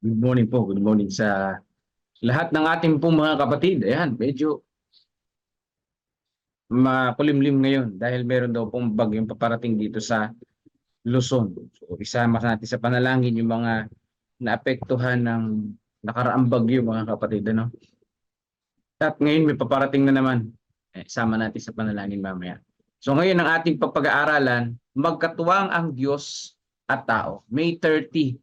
Good morning po. Good morning sa lahat ng ating pong mga kapatid. Ayan, medyo makulimlim ngayon dahil meron daw pong bagyong paparating dito sa Luzon. So, isama natin sa panalangin yung mga naapektuhan ng nakaraang bagyo mga kapatid. Ano? At ngayon may paparating na naman. Eh, sama natin sa panalangin mamaya. So ngayon ang ating papag-aaralan, magkatuwang ang Diyos at tao. May 30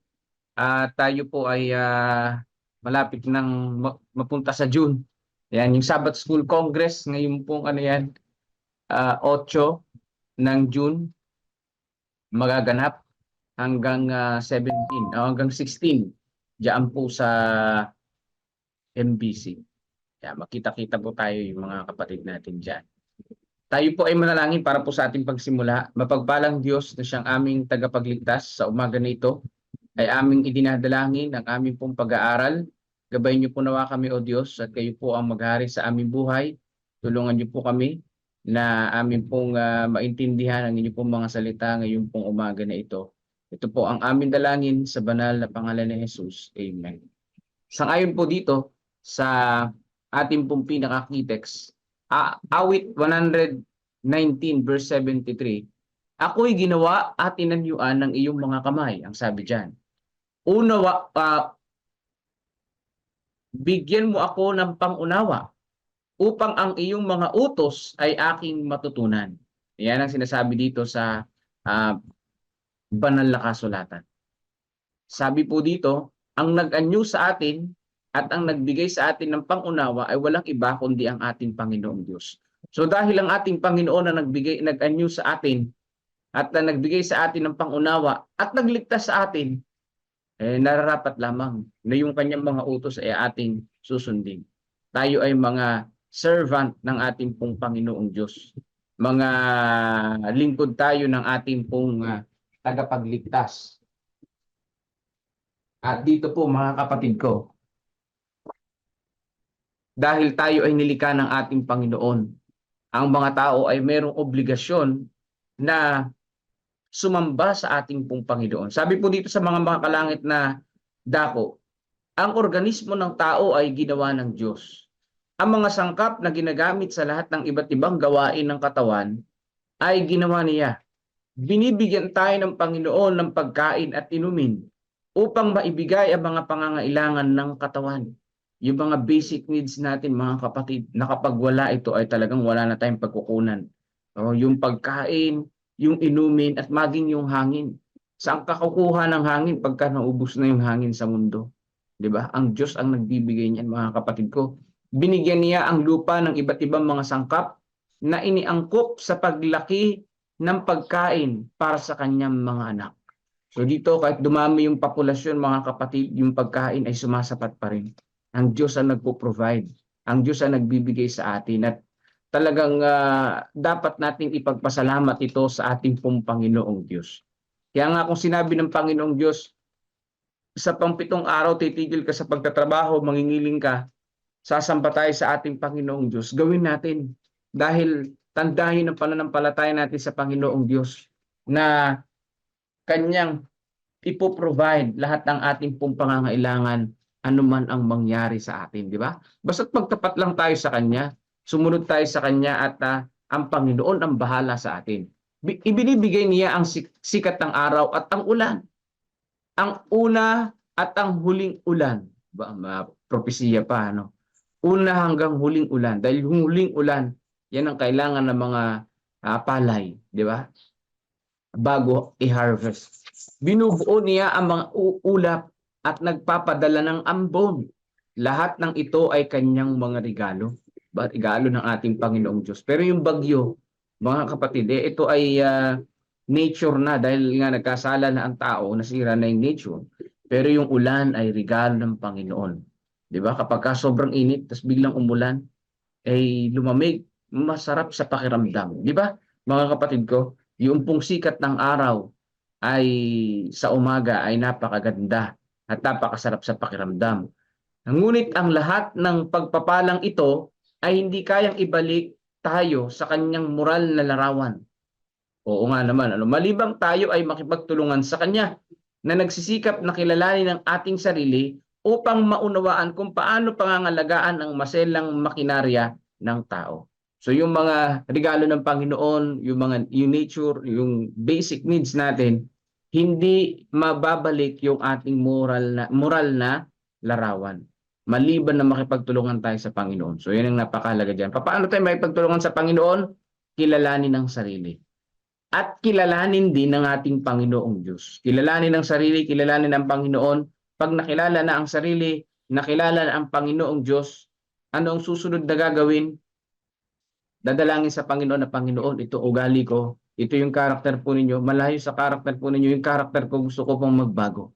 Ah, tayo po ay ah, malapit nang ma- mapunta sa June. Yan, yung Sabbath School Congress, ngayon pong ano yan, ah, 8 ng June, magaganap hanggang ah, 17, o hanggang 16, diyan po sa MBC. Yan, makita-kita po tayo yung mga kapatid natin diyan. Tayo po ay manalangin para po sa ating pagsimula. Mapagpalang Diyos na siyang aming tagapagligtas sa umaga na ito ay aming idinadalangin ang aming pong pag-aaral. Gabayin niyo po nawa kami, O Diyos, at kayo po ang maghari sa aming buhay. Tulungan niyo po kami na amin pong ah, maintindihan ang inyong pong mga salita ngayong pong umaga na ito. Ito po ang aming dalangin sa banal na pangalan ni Jesus. Amen. Sangayon po dito sa ating pong pinaka-key-text, ah, awit 119 verse 73, Ako'y ginawa at inanyuan ng iyong mga kamay, ang sabi diyan unawa ah, bigyan mo ako ng pangunawa upang ang iyong mga utos ay aking matutunan. Yan ang sinasabi dito sa ah, banal na kasulatan. Sabi po dito, ang nag-anyo sa atin at ang nagbigay sa atin ng pangunawa ay walang iba kundi ang ating Panginoong Diyos. So dahil ang ating Panginoon na nagbigay nag-anyo sa atin at na nagbigay sa atin ng pangunawa at nagligtas sa atin, eh, nararapat lamang na yung kanyang mga utos ay ating susundin. Tayo ay mga servant ng ating pong Panginoong Diyos. Mga lingkod tayo ng ating pong ah, tagapagligtas. At dito po mga kapatid ko, dahil tayo ay nilikha ng ating Panginoon, ang mga tao ay merong obligasyon na sumamba sa ating pong Panginoon. Sabi po dito sa mga mga kalangit na dako, ang organismo ng tao ay ginawa ng Diyos. Ang mga sangkap na ginagamit sa lahat ng iba't ibang gawain ng katawan ay ginawa niya. Binibigyan tayo ng Panginoon ng pagkain at inumin upang maibigay ang mga pangangailangan ng katawan. Yung mga basic needs natin mga kapatid, na kapag wala ito ay talagang wala na tayong pagkukunan. O, yung pagkain, yung inumin at maging yung hangin. Saan ka kukuha ng hangin pagka naubos na yung hangin sa mundo? 'Di ba? Ang Diyos ang nagbibigay niyan mga kapatid ko. Binigyan niya ang lupa ng iba't ibang mga sangkap na iniangkop sa paglaki ng pagkain para sa kanyang mga anak. So dito kahit dumami yung populasyon mga kapatid, yung pagkain ay sumasapat pa rin. Ang Diyos ang nagpo-provide. Ang Diyos ang nagbibigay sa atin at talagang ah, dapat nating ipagpasalamat ito sa ating pong Panginoong Diyos. Kaya nga kung sinabi ng Panginoong Diyos, sa pampitong araw titigil ka sa pagtatrabaho, mangingiling ka, sasamba tayo sa ating Panginoong Diyos. Gawin natin dahil tandahin ang pananampalataya natin sa Panginoong Diyos na kanyang ipoprovide lahat ng ating pong pangangailangan anuman ang mangyari sa atin, di ba? Basta't magtapat lang tayo sa Kanya, sumunod tayo sa Kanya at ah, ang Panginoon ang bahala sa atin. Bi- Ibinibigay niya ang sik- sikat ng araw at ang ulan. Ang una at ang huling ulan. Ba, propesiya pa, ano? Una hanggang huling ulan. Dahil yung huling ulan, yan ang kailangan ng mga ah, palay, di ba? Bago i-harvest. Binubuo niya ang mga ulap at nagpapadala ng ambon. Lahat ng ito ay kanyang mga regalo. Ba- Regalo ng ating Panginoong Diyos. Pero yung bagyo, mga kapatid, eh, ito ay ah, nature na dahil nga nagkasala na ang tao, nasira na yung nature. Pero yung ulan ay regalo ng Panginoon. 'Di ba? Kapag ka sobrang init, tapos biglang umulan, ay lumamig, masarap sa pakiramdam. 'Di ba? Mga kapatid ko, yung pong sikat ng araw ay sa umaga ay napakaganda at napakasarap sa pakiramdam. Ngunit ang lahat ng pagpapalang ito ay hindi kayang ibalik tayo sa kanyang moral na larawan. Oo nga naman, ano, malibang tayo ay makipagtulungan sa kanya na nagsisikap na kilalanin ang ating sarili upang maunawaan kung paano pangangalagaan ang maselang makinarya ng tao. So yung mga regalo ng Panginoon, yung mga yung nature, yung basic needs natin, hindi mababalik yung ating moral na moral na larawan. Maliban na makipagtulungan tayo sa Panginoon. So yan ang napakahalaga diyan. Paano tayo makipagtulungan sa Panginoon? Kilalanin ang sarili. At kilalanin din ng ating Panginoong Diyos. Kilalanin ang sarili, kilalanin ang Panginoon. Pag nakilala na ang sarili, nakilala na ang Panginoong Diyos, ano ang susunod na gagawin? Dadalangin sa Panginoon na Panginoon, ito ugali ko, ito yung karakter po ninyo, malayo sa karakter po ninyo, yung karakter ko gusto ko pong magbago.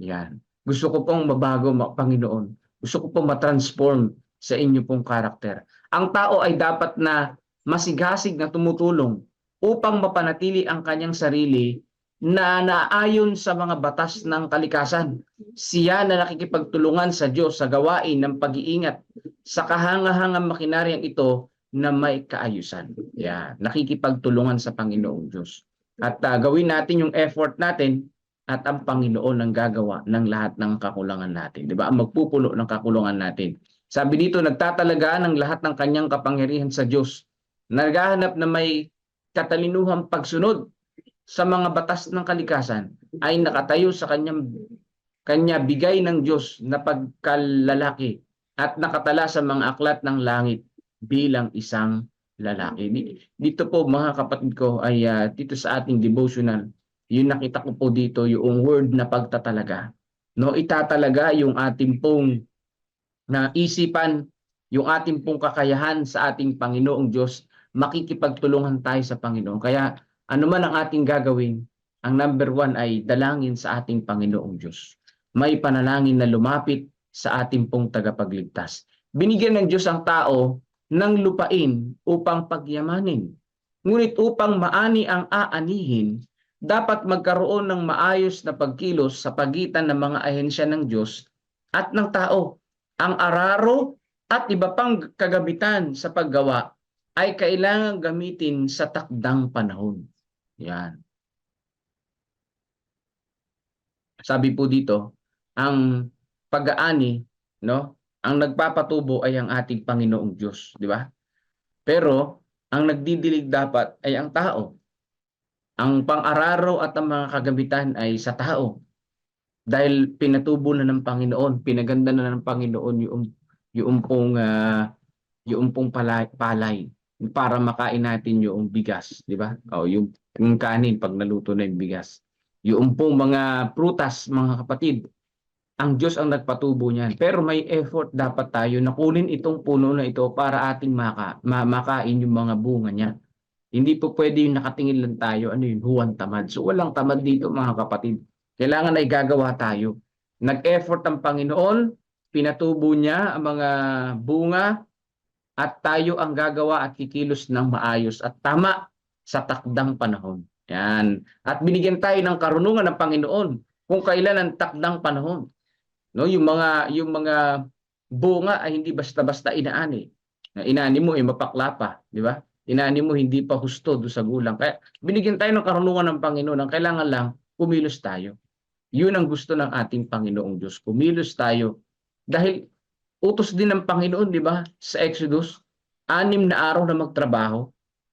Yan. Gusto ko pong mabago, ma- Panginoon. Gusto ko pong matransform sa inyo pong karakter. Ang tao ay dapat na masigasig na tumutulong upang mapanatili ang kanyang sarili na naayon sa mga batas ng kalikasan. Siya na nakikipagtulungan sa Diyos sa gawain ng pag-iingat sa kahangahangang makinaryang ito na may kaayusan. Yan, nakikipagtulungan sa Panginoong Diyos. At ah, gawin natin yung effort natin at ang Panginoon ang gagawa ng lahat ng kakulangan natin. 'Di ba? Ang magpupulo ng kakulangan natin. Sabi dito, nagtatalaga ng lahat ng kanyang kapangyarihan sa Diyos. Naghahanap na may katalinuhang pagsunod sa mga batas ng kalikasan ay nakatayo sa kanyang kanya bigay ng Diyos na pagkalalaki at nakatala sa mga aklat ng langit bilang isang lalaki. Di- Dito po mga kapatid ko ay ah, dito sa ating devotional, yung nakita ko po dito yung word na pagtatalaga. No, itatalaga yung ating pong na isipan, yung ating pong kakayahan sa ating Panginoong Diyos, makikipagtulungan tayo sa Panginoon. Kaya ano man ang ating gagawin, ang number one ay dalangin sa ating Panginoong Diyos. May panalangin na lumapit sa ating pong tagapagligtas. Binigyan ng Diyos ang tao ng lupain upang pagyamanin. Ngunit upang maani ang aanihin, dapat magkaroon ng maayos na pagkilos sa pagitan ng mga ahensya ng Diyos at ng tao. Ang araro at iba pang kagamitan sa paggawa ay kailangan gamitin sa takdang panahon. Yan. Sabi po dito, ang pag-aani, no? Ang nagpapatubo ay ang ating Panginoong Diyos, di ba? Pero ang nagdidilig dapat ay ang tao. Ang pang-araro at ang mga kagamitan ay sa tao. Dahil pinatubo na ng Panginoon, pinaganda na ng Panginoon yung yung pong ah, yung pong palay, palay para makain natin yung bigas, di ba? O yung, yung kanin pag naluto na yung bigas. Yung pong mga prutas, mga kapatid, ang Diyos ang nagpatubo niyan. Pero may effort dapat tayo na kunin itong puno na ito para ating maka, ma- makain yung mga bunga niya. Hindi po pwede yung nakatingin lang tayo, ano yun, huwan tamad. So walang tamad dito mga kapatid. Kailangan ay gagawa tayo. Nag-effort ang Panginoon, pinatubo niya ang mga bunga, at tayo ang gagawa at kikilos ng maayos at tama sa takdang panahon. Yan. At binigyan tayo ng karunungan ng Panginoon kung kailan ang takdang panahon. No, yung mga yung mga bunga ay hindi basta-basta inaani. Na Inaani mo ay mapakla pa, di ba? Inaani mo hindi pa husto do sa gulang. Kaya binigyan tayo ng karunungan ng Panginoon. Ang kailangan lang kumilos tayo. Yun ang gusto ng ating Panginoong Diyos. Kumilos tayo. Dahil utos din ng Panginoon, di ba? Sa Exodus, anim na araw na magtrabaho.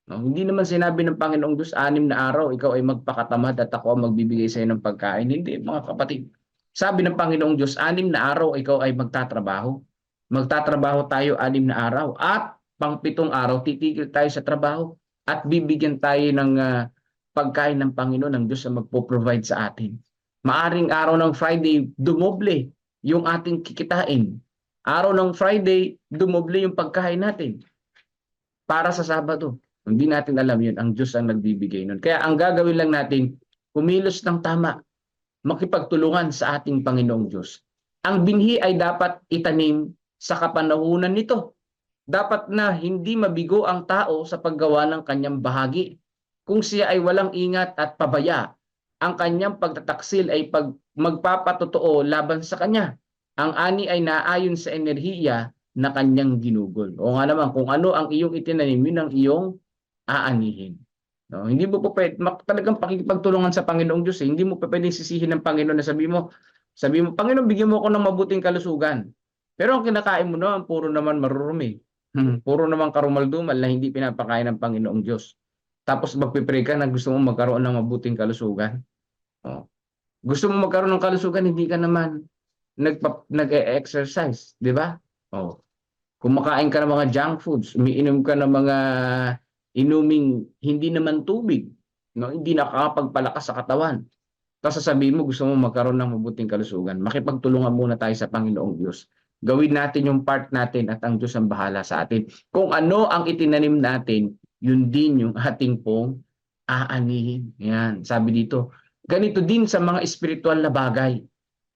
No? Hindi naman sinabi ng Panginoong Diyos, anim na araw, ikaw ay magpakatamad at ako ang magbibigay sa iyo ng pagkain. Hindi, mga kapatid. Sabi ng Panginoong Diyos, anim na araw, ikaw ay magtatrabaho. Magtatrabaho tayo anim na araw. At pangpitong araw, titigil tayo sa trabaho. At bibigyan tayo ng ah, pagkain ng Panginoon ng Diyos na magpo-provide sa atin. Maaring araw ng Friday, dumoble yung ating kikitain. Araw ng Friday, dumoble yung pagkain natin. Para sa Sabado. Hindi natin alam yun. Ang Diyos ang nagbibigay nun. Kaya ang gagawin lang natin, kumilos ng tama. Makipagtulungan sa ating Panginoong Diyos. Ang binhi ay dapat itanim sa kapanahunan nito. Dapat na hindi mabigo ang tao sa paggawa ng kanyang bahagi. Kung siya ay walang ingat at pabaya, ang kanyang pagtataksil ay pag magpapatotoo laban sa kanya. Ang ani ay naayon sa enerhiya na kanyang ginugol. O nga naman, kung ano ang iyong itinanim, yun ang iyong aanihin. No, hindi mo po pwede, talagang pakikipagtulungan sa Panginoong Diyos. Eh. Hindi mo pa pwedeng sisihin ng Panginoon na sabi mo, sabi mo, Panginoon, bigyan mo ako ng mabuting kalusugan. Pero ang kinakain mo naman, puro naman marurumi. Hmm, puro naman karumaldumal na hindi pinapakain ng Panginoong Diyos. Tapos magpipray ka na gusto mo magkaroon ng mabuting kalusugan. Oh. Gusto mo magkaroon ng kalusugan, hindi ka naman nagpa, nag-exercise, di ba? Oh. Kumakain ka ng mga junk foods, umiinom ka ng mga inuming hindi naman tubig, no? Hindi nakakapagpalakas sa katawan. Tapos sasabihin mo gusto mo magkaroon ng mabuting kalusugan. Makipagtulungan muna tayo sa Panginoong Diyos. Gawin natin yung part natin at ang Diyos ang bahala sa atin. Kung ano ang itinanim natin, yun din yung ating pong aanihin. Yan, sabi dito. Ganito din sa mga espiritual na bagay.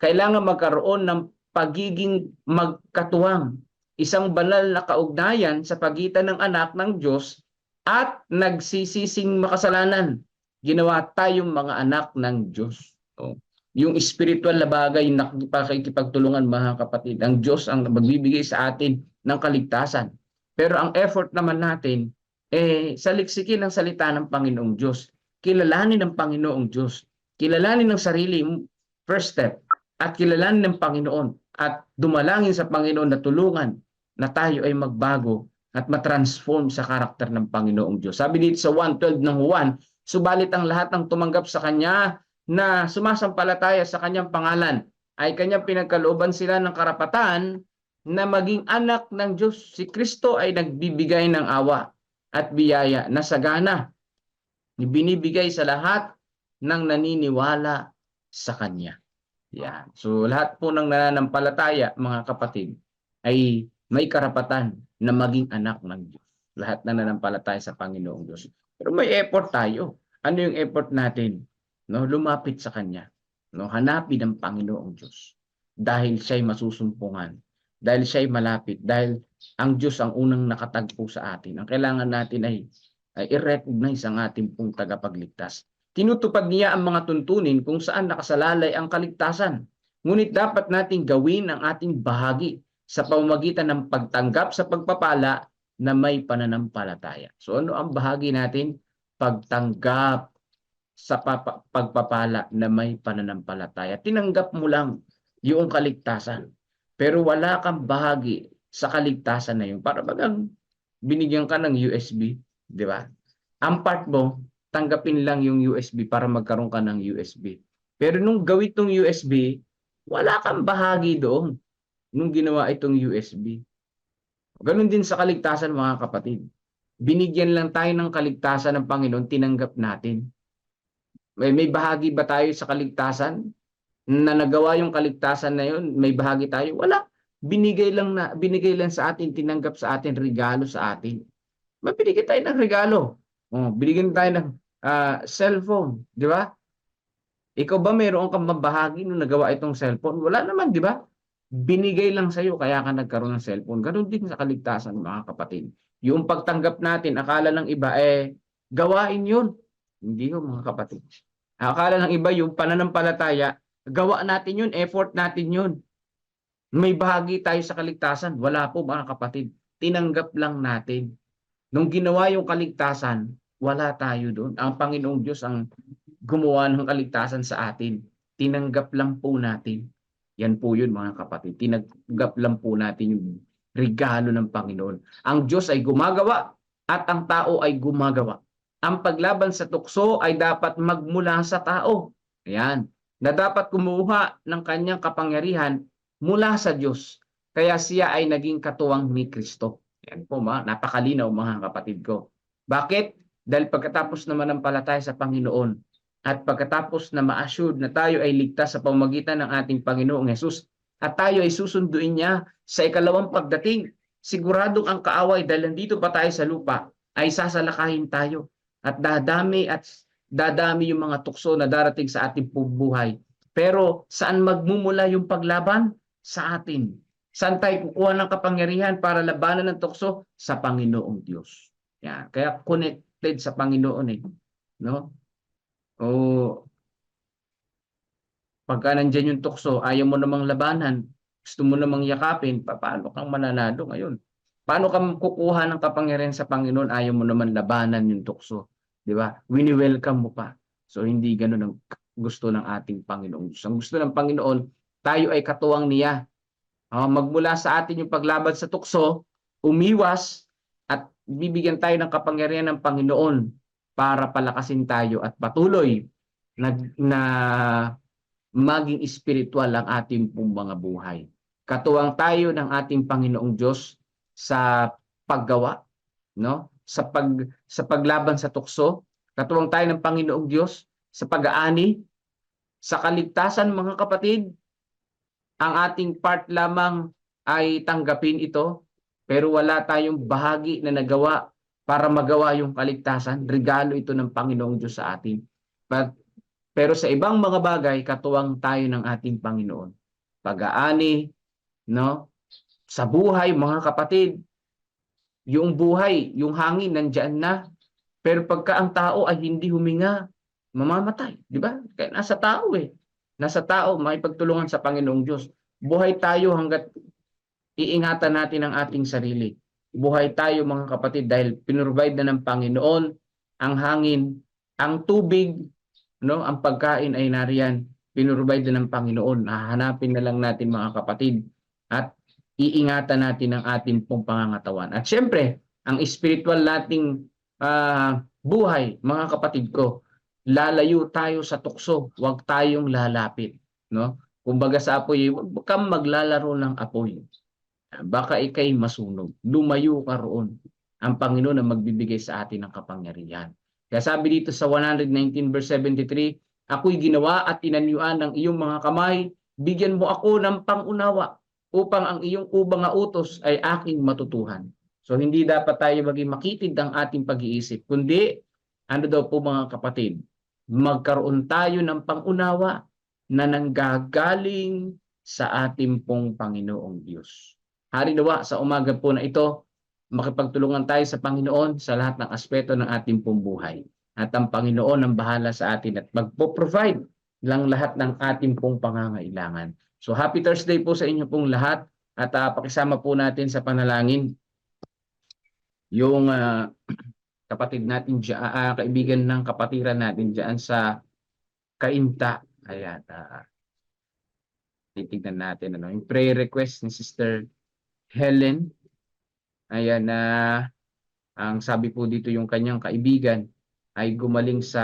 Kailangan magkaroon ng pagiging magkatuwang, isang banal na kaugnayan sa pagitan ng anak ng Diyos at nagsisising makasalanan. Ginawa tayong mga anak ng Diyos. O, yung spiritual na bagay na pakikipagtulungan mga kapatid. Ang Diyos ang magbibigay sa atin ng kaligtasan. Pero ang effort naman natin, eh, saliksikin ang salita ng Panginoong Diyos. Kilalanin ng Panginoong Diyos. Kilalanin ng sarili, first step. At kilalanin ng Panginoon. At dumalangin sa Panginoon na tulungan na tayo ay magbago at matransform sa karakter ng Panginoong Diyos. Sabi dito sa 1.12 ng Juan, subalit ang lahat ng tumanggap sa Kanya na sumasampalataya sa Kanyang pangalan ay Kanyang pinagkalooban sila ng karapatan na maging anak ng Diyos. Si Kristo ay nagbibigay ng awa at biyaya na sagana. Binibigay sa lahat ng naniniwala sa Kanya. Yan. So lahat po ng nananampalataya, mga kapatid, ay may karapatan na maging anak ng Diyos. Lahat na nananampalataya sa Panginoong Diyos. Pero may effort tayo. Ano yung effort natin? No, lumapit sa Kanya. No, hanapin ang Panginoong Diyos. Dahil siya'y masusumpungan. Dahil siya'y malapit. Dahil ang Diyos ang unang nakatagpo sa atin. Ang kailangan natin ay, ay i-recognize ang ating pong tagapagligtas. Tinutupad niya ang mga tuntunin kung saan nakasalalay ang kaligtasan. Ngunit dapat nating gawin ang ating bahagi sa pamamagitan ng pagtanggap sa pagpapala na may pananampalataya. So ano ang bahagi natin? Pagtanggap sa papa- pagpapala na may pananampalataya. Tinanggap mo lang yung kaligtasan. Pero wala kang bahagi sa kaligtasan na yun. Para bagang binigyan ka ng USB, di ba? Ang part mo, tanggapin lang yung USB para magkaroon ka ng USB. Pero nung gawin tong USB, wala kang bahagi doon nung ginawa itong USB. Ganon din sa kaligtasan mga kapatid. Binigyan lang tayo ng kaligtasan ng Panginoon, tinanggap natin. May, may bahagi ba tayo sa kaligtasan? Na nagawa yung kaligtasan na yun, may bahagi tayo? Wala. Binigay lang na binigay lang sa atin, tinanggap sa atin, regalo sa atin. Mabinigyan tayo ng regalo. Oh, binigyan tayo ng ah, cellphone, di ba? Ikaw ba mayroon kang mabahagi nung nagawa itong cellphone? Wala naman, di ba? Binigay lang sa iyo kaya ka nagkaroon ng cellphone. Ganon din sa kaligtasan, mga kapatid. Yung pagtanggap natin, akala ng iba, eh, gawain yun. Hindi yun, mga kapatid. Akala ng iba, yung pananampalataya, gawa natin yun, effort natin yun. May bahagi tayo sa kaligtasan. Wala po, mga kapatid. Tinanggap lang natin. Nung ginawa yung kaligtasan, wala tayo doon. Ang Panginoong Diyos ang gumawa ng kaligtasan sa atin. Tinanggap lang po natin. Yan po yun mga kapatid. Tinanggap lang po natin yung regalo ng Panginoon. Ang Diyos ay gumagawa at ang tao ay gumagawa. Ang paglaban sa tukso ay dapat magmula sa tao. Ayan. Na dapat kumuha ng kanyang kapangyarihan mula sa Diyos. Kaya siya ay naging katuwang ni Kristo. Yan po mga napakalinaw mga kapatid ko. Bakit? Dahil pagkatapos naman ng palataya sa Panginoon at pagkatapos na ma-assured na tayo ay ligtas sa pamagitan ng ating Panginoong Yesus at tayo ay susunduin niya sa ikalawang pagdating, siguradong ang kaaway dahil nandito pa tayo sa lupa ay sasalakahin tayo at dadami at dadami yung mga tukso na darating sa ating buhay. Pero saan magmumula yung paglaban? Sa atin. Saan tayo kukuha ng kapangyarihan para labanan ng tukso? Sa Panginoong Diyos. Yan. Kaya connected sa Panginoon eh. No? O pagka nandyan yung tukso, ayaw mo namang labanan, gusto mo namang yakapin, pa- paano kang mananalo ngayon? Paano ka kukuha ng kapangyarihan sa Panginoon, ayaw mo naman labanan yung tukso? Di ba? Wini-welcome mo pa. So hindi ganun ang gusto ng ating Panginoong Diyos. Ang gusto ng Panginoon, tayo ay katuwang niya. Ah, magmula sa atin yung paglaban sa tukso, umiwas at bibigyan tayo ng kapangyarihan ng Panginoon para palakasin tayo at patuloy na, na maging espiritual ang ating pong mga buhay. Katuwang tayo ng ating Panginoong Diyos sa paggawa, no? Sa pag sa paglaban sa tukso, katuwang tayo ng Panginoong Diyos sa pag-aani, sa kaligtasan mga kapatid. Ang ating part lamang ay tanggapin ito, pero wala tayong bahagi na nagawa para magawa yung kaligtasan. Regalo ito ng Panginoong Diyos sa atin. But, pero sa ibang mga bagay, katuwang tayo ng ating Panginoon. Pag-aani, no? Sa buhay, mga kapatid, yung buhay, yung hangin, nandyan na. Pero pagka ang tao ay hindi huminga, mamamatay. Di ba? Kaya nasa tao eh. Nasa tao, may pagtulungan sa Panginoong Diyos. Buhay tayo hanggat iingatan natin ang ating sarili. Buhay tayo mga kapatid dahil pinrovide na ng Panginoon ang hangin, ang tubig, no, ang pagkain ay nariyan. Pinrovide na ng Panginoon. Hahanapin na lang natin mga kapatid at iingatan natin ang ating pong pangangatawan. At syempre, ang spiritual nating ah, buhay, mga kapatid ko, lalayo tayo sa tukso, huwag tayong lalapit, no? Kumbaga sa apoy, huwag kang maglalaro ng apoy. Baka ikay masunog. Lumayo ka roon. Ang Panginoon ang magbibigay sa atin ng kapangyarihan. Kaya sabi dito sa 119 verse 73, Ako'y ginawa at inanyuan ng iyong mga kamay, bigyan mo ako ng pangunawa upang ang iyong ubang utos ay aking matutuhan. So hindi dapat tayo maging makitid ang ating pag-iisip, kundi ano daw po mga kapatid, magkaroon tayo ng pangunawa na nanggagaling sa ating pong Panginoong Diyos. Hari nawa sa umaga po na ito, makipagtulungan tayo sa Panginoon sa lahat ng aspeto ng ating pong buhay. At ang Panginoon ang bahala sa atin at magpo-provide lang lahat ng ating pong pangangailangan. So happy Thursday po sa inyo pong lahat at uh, pakisama po natin sa panalangin yung ah, kapatid natin dyan, ah, kaibigan ng kapatiran natin dyan sa Kainta. Ayan, ah, titignan natin ano, yung prayer request ni Sister Helen. Ayan na ang sabi po dito yung kanyang kaibigan ay gumaling sa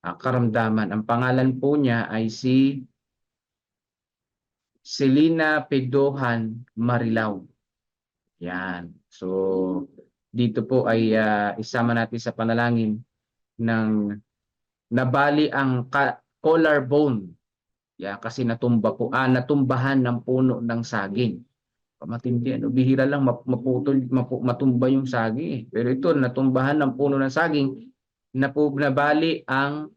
ah, karamdaman. Ang pangalan po niya ay si Selina Pedohan Marilao. Yan. So dito po ay ah, isama natin sa panalangin ng nabali ang collarbone. Yeah, kasi natumba po, ah, natumbahan ng puno ng saging. Pamatindi, ano, bihira lang map- maputol, mapu- matumba yung saging. Eh. Pero ito, natumbahan ng puno ng saging, napu, nabali ang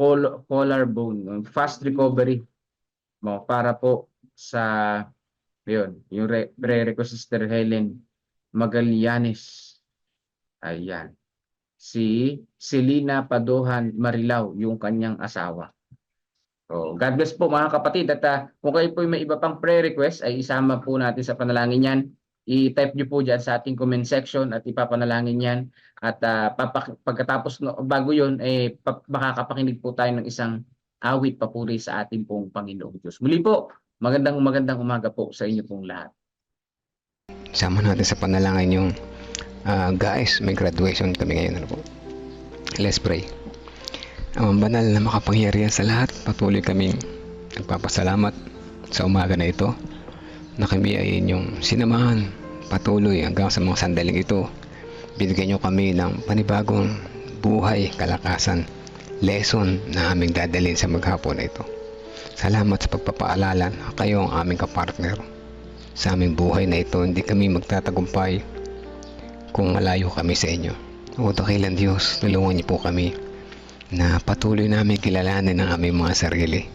coll- collarbone, fast recovery mo para po sa yun, yung re, re ko Sister Helen Magallanes. Ayan. Si Selina Padohan Marilao, yung kanyang asawa. So, God bless po mga kapatid. At ah, kung kayo po may iba pang prayer request, ay isama po natin sa panalangin yan. I-type nyo po dyan sa ating comment section at ipapanalangin yan. At ah, papak- pagkatapos, no, bago yun, eh, pa- makakapakinig po tayo ng isang awit papuri sa ating pong Panginoong Diyos. Muli po, magandang magandang umaga po sa inyo pong lahat. Sama natin sa panalangin yung ah, guys, may graduation kami ngayon. Ano po? Let's pray. Ang banal na makapangyarihan sa lahat, patuloy kaming nagpapasalamat sa umaga na ito na kami ay inyong sinamahan patuloy hanggang sa mga sandaling ito. Binigyan nyo kami ng panibagong buhay, kalakasan, lesson na aming dadalhin sa maghapon ito. Salamat sa pagpapaalala kayo ang aming kapartner sa aming buhay na ito hindi kami magtatagumpay kung malayo kami sa inyo. O dakilan Diyos, tulungan niyo po kami na patuloy namin kilalanin ang aming mga sarili.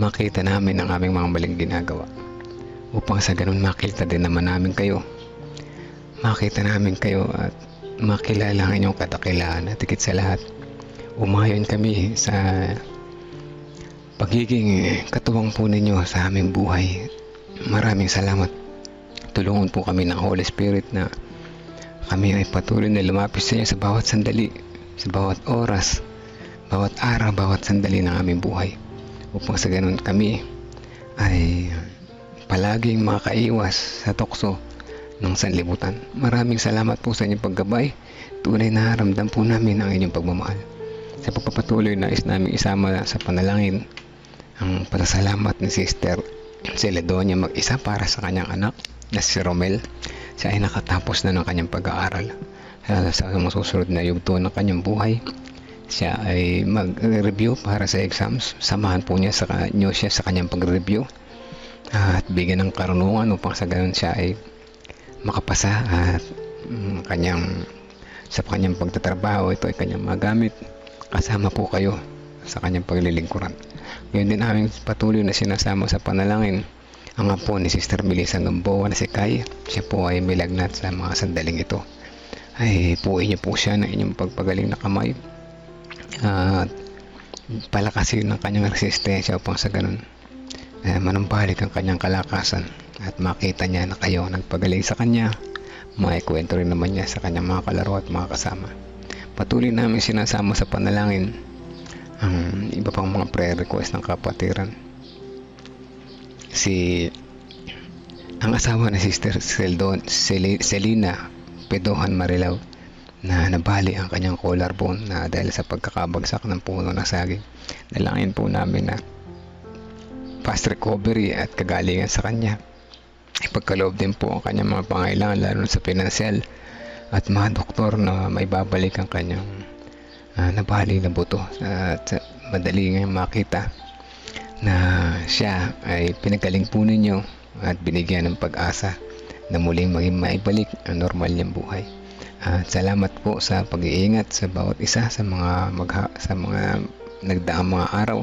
Makita namin ang aming mga maling ginagawa. Upang sa ganun makita din naman namin kayo. Makita namin kayo at makilala ang inyong katakilaan at higit sa lahat. Umayon kami sa pagiging katuwang po ninyo sa aming buhay Maraming salamat. Tulungan po kami ng Holy Spirit na kami ay patuloy na lumapit sa inyo sa bawat sandali sa bawat oras, bawat araw, bawat sandali ng aming buhay. Upang sa ganun kami ay palaging makaiwas sa tukso ng sanlibutan. Maraming salamat po sa inyong paggabay. Tunay na ramdam po namin ang inyong pagmamahal. Sa pagpapatuloy nais namin isama sa panalangin ang pasasalamat ni Sister Celedonia mag-isa para sa kanyang anak na si Romel. Siya ay nakatapos na ng kanyang pag-aaral. Sa, mga susunod na yugto ng kanyang buhay, siya ay mag-review para sa exams. Samahan po niya sa nyo siya sa kanyang pag-review at bigyan ng karunungan upang sa ganun siya ay makapasa at mm, kanyang sa kanyang pagtatrabaho ito ay kanyang magamit kasama po kayo sa kanyang paglilingkuran. Ngayon din aming patuloy na sinasama sa panalangin ang apo ni Sister Melissa Gamboa na si Kai. Siya po ay may lagnat sa mga sandaling ito. Ay puuin niyo po siya ng inyong pagpagaling na kamay at palakasin ng kanyang resistensya upang sa ganun eh, manumbalik ang kanyang kalakasan at makita niya na kayo nagpagaling sa kanya maikwento rin naman niya sa kanyang mga kalaro at mga kasama patuloy namin sinasama sa panalangin ang iba pang mga prayer request ng kapatiran si ang asawa ni Sister Seldon, Sel- Selina Pedohan Marilaw na nabali ang kanyang collarbone na dahil sa pagkakabagsak ng puno ng saging. Dalangin po namin na fast recovery at kagalingan sa kanya. Ipagkaloob din po ang kanyang mga pangailangan lalo sa pinansyal at mga doktor na may babalik ang kanyang ah, nabali na buto. At madali ngayong makita na siya ay pinagaling po ninyo at binigyan ng pag-asa na muling maging maibalik ang normal niyang buhay. At salamat po sa pag-iingat sa bawat isa sa mga magha, sa mga nagdaang mga araw.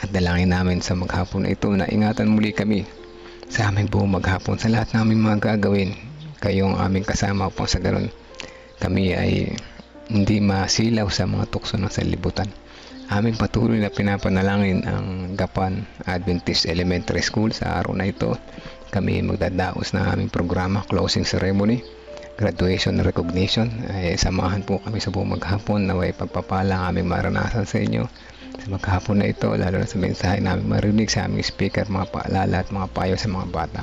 At dalangin namin sa maghapon ito na ingatan muli kami sa aming buong maghapon sa lahat naming mga gagawin. Kayong aming kasama upang sa ganun kami ay hindi masilaw sa mga tukso ng sanlibutan. Aming patuloy na pinapanalangin ang Gapan Adventist Elementary School sa araw na ito. Kami magdadaos ng aming programa, closing ceremony, graduation recognition. Ay, samahan po kami sa buong maghapon na may pagpapala ang aming maranasan sa inyo. Sa maghapon na ito, lalo na sa mensahe namin marinig sa aming speaker, mga paalala at mga payo sa mga bata.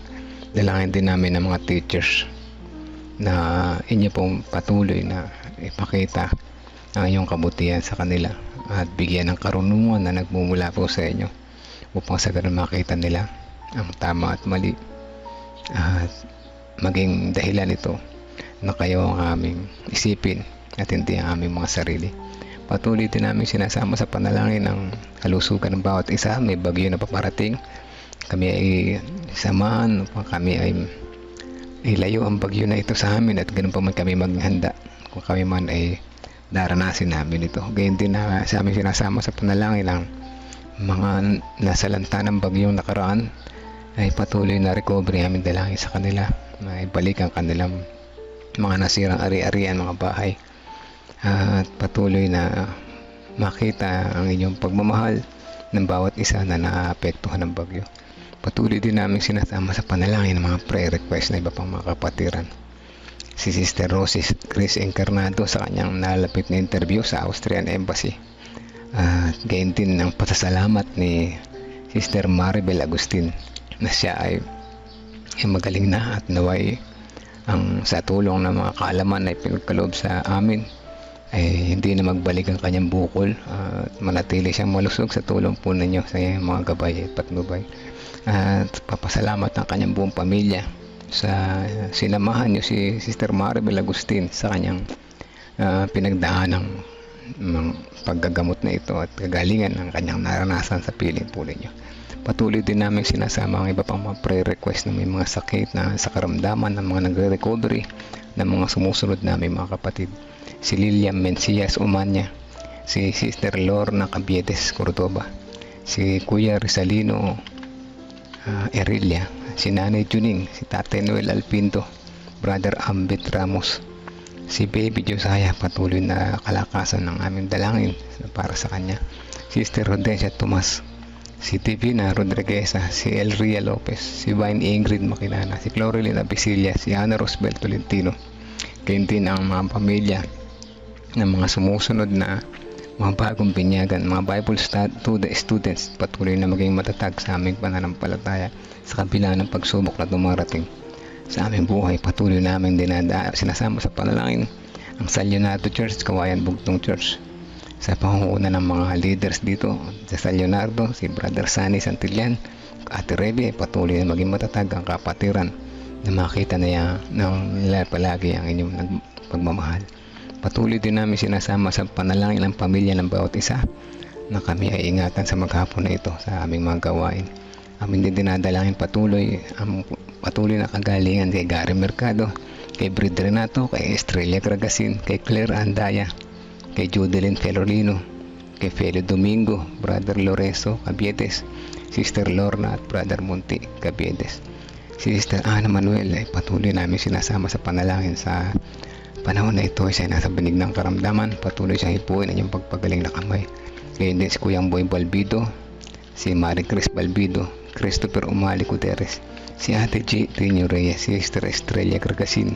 Dalangin din namin ng mga teachers na inyo pong patuloy na ipakita ang inyong kabutihan sa kanila at bigyan ng karunungan na nagmumula po sa inyo upang sa ganun makita nila ang tama at mali at maging dahilan ito na kayo ang aming isipin at hindi ang aming mga sarili. Patuloy din namin sinasama sa panalangin ng kalusugan ng bawat isa. May bagyo na paparating. Kami ay samahan upang kami ay ilayo ang bagyo na ito sa amin at ganun pa man kami maghanda kung kami man ay daranasin namin ito. Gayon din na sa amin sinasama sa panalangin ng mga nasa lanta ng bagyong nakaraan ay patuloy na recovery namin dalangin sa kanila na ibalik ang kanilang mga nasirang ari-arian mga bahay at patuloy na makita ang inyong pagmamahal ng bawat isa na naapektuhan ng bagyo. Patuloy din namin sinasama sa panalangin ng mga prayer request na iba pang mga kapatiran. Si Sister Rosie Chris Encarnado sa kanyang nalapit na interview sa Austrian Embassy. At gayon din ang pasasalamat ni Sister Maribel Agustin na siya ay, ay magaling na at naway ang sa tulong ng mga kaalaman na ipinagkaloob sa amin ay hindi na magbalik ang kanyang bukol at manatili siyang malusog sa tulong po ninyo sa mga gabay at patnubay at papasalamat ang kanyang buong pamilya sa sinamahan niyo si Sister Maribel Agustin sa kanyang ah, pinagdaan ng paggagamot na ito at kagalingan ng kanyang naranasan sa piling po ninyo. Patuloy din namin sinasama ang iba pang mga prayer request na may mga sakit na sa karamdaman ng mga nagre-recovery ng mga sumusunod namin mga kapatid. Si Lilian Mencias Umanya, si Sister Lorna Cabietes Cordoba, si Kuya Rizalino ah, Erilia, si Nanay Juning, si Tate Noel Alpinto, Brother Ambit Ramos, si Baby Josiah patuloy na kalakasan ng aming dalangin para sa kanya. Sister Rodesia Tomas, si Divina Rodrigueza, si Elria Lopez, si Vine Ingrid Makinana, si Clorilyn Abisilia, si Ana Rosbel Tolentino. Gayon din ang mga pamilya ng mga sumusunod na mga bagong binyagan, mga Bible stu- to- students patuloy na maging matatag sa aming pananampalataya sa kabila ng pagsubok na dumarating sa aming buhay. Patuloy namin dinada sinasama sa panalangin ang Salyonato Church, Kawayan Bugtong Church sa pangunguna ng mga leaders dito sa San Leonardo, si Brother Sunny Santillan, Ate Rebe, patuloy na maging matatag ang kapatiran na makita na yan nila palagi ang inyong pagmamahal. Patuloy din namin sinasama sa panalangin ng pamilya ng bawat isa na kami ay ingatan sa maghapon na ito sa aming mga gawain. Amin din dinadalangin patuloy ang patuloy na kagalingan kay Gary Mercado, kay Brid Renato, kay Estrella Cragasin, kay Claire Andaya, kay Judelin Felorino, kay Felio Domingo, Brother Lorenzo Cabietes, Sister Lorna at Brother Monti Cabietes. Si Sister Ana Manuel ay patuloy namin sinasama sa panalangin sa panahon na ito ay siya nasa binig ng karamdaman. Patuloy siyang hipuin ang iyong pagpagaling na kamay. Ngayon din si Kuyang Boy Balbido, si Marie Chris Balbido, Christopher Umali Guterres, si Ate G. Trino Reyes, si Sister Estrella Cargasin,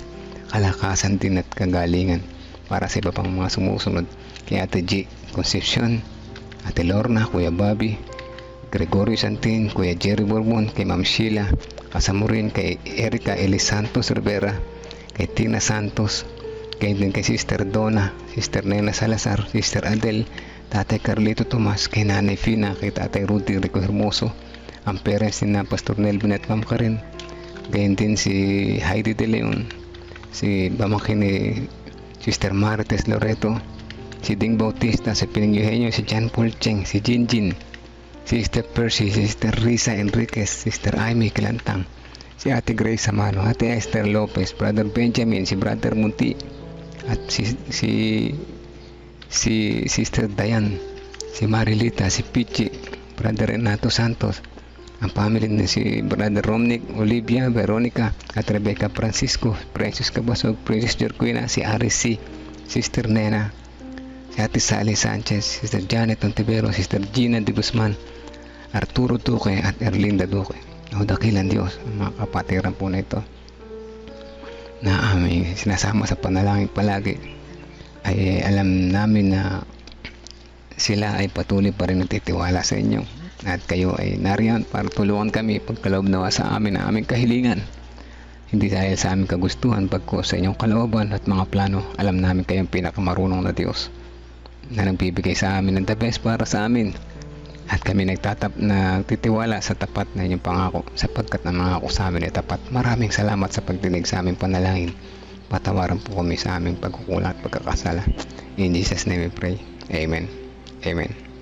kalakasan din at kagalingan para sa iba pang mga sumusunod kay Ate G. Concepcion, Ate Lorna, Kuya Bobby, Gregorio Santin, Kuya Jerry Bourbon, kay Ma'am Sheila, kasama rin kay Erika Elis Santos Rivera, kay Tina Santos, kay din kay Sister Donna, Sister Nena Salazar, Sister Adel, Tatay Carlito Tomas, kay Nanay Fina, kay Tatay Rudy Rico Hermoso, ang parents ni na Pastor Nelvin at Ma'am Karen, gayon din si Heidi De Leon, si Bamangkin ni Sister Marites Loreto, si Ding Bautista, si Pining Eugenio, si John Paul Cheng, si Jinjin, si Sister Percy, si Sister Risa Enriquez, Sister Amy Kilantang, si Ate Grace Samano, Ate Esther Lopez, Brother Benjamin, si Brother Munti, at si si si Sister Dayan, si Marilita, si Pichi, Brother Renato Santos, ang family ni si Brother Romnick, Olivia, Veronica, at Rebecca Francisco, Precious Cabasog, Princess Jorquina, si RC, Sister Nena, si Ate Sally Sanchez, Sister Janet Ontivero, Sister Gina De Guzman, Arturo Duque at Erlinda Duque. O dakilan Diyos, mga kapatiran po na ito na aming sinasama sa panalangin palagi ay alam namin na sila ay patuloy pa rin nagtitiwala sa inyo at kayo ay nariyan para tulungan kami pagkaloob nawa sa amin ang aming kahilingan. Hindi dahil sa aming kagustuhan pagko sa inyong kalooban at mga plano alam namin kayong pinakamarunong na Diyos na nagbibigay sa amin ng the best para sa amin at kami nagtatap nagtitiwala sa tapat na inyong pangako sapagkat ang mga sa amin ay tapat. Maraming salamat sa pagdinig sa aming panalangin. Patawaran po kami sa aming pagkukulang at pagkakasala. In Jesus' name we pray. Amen. Amen.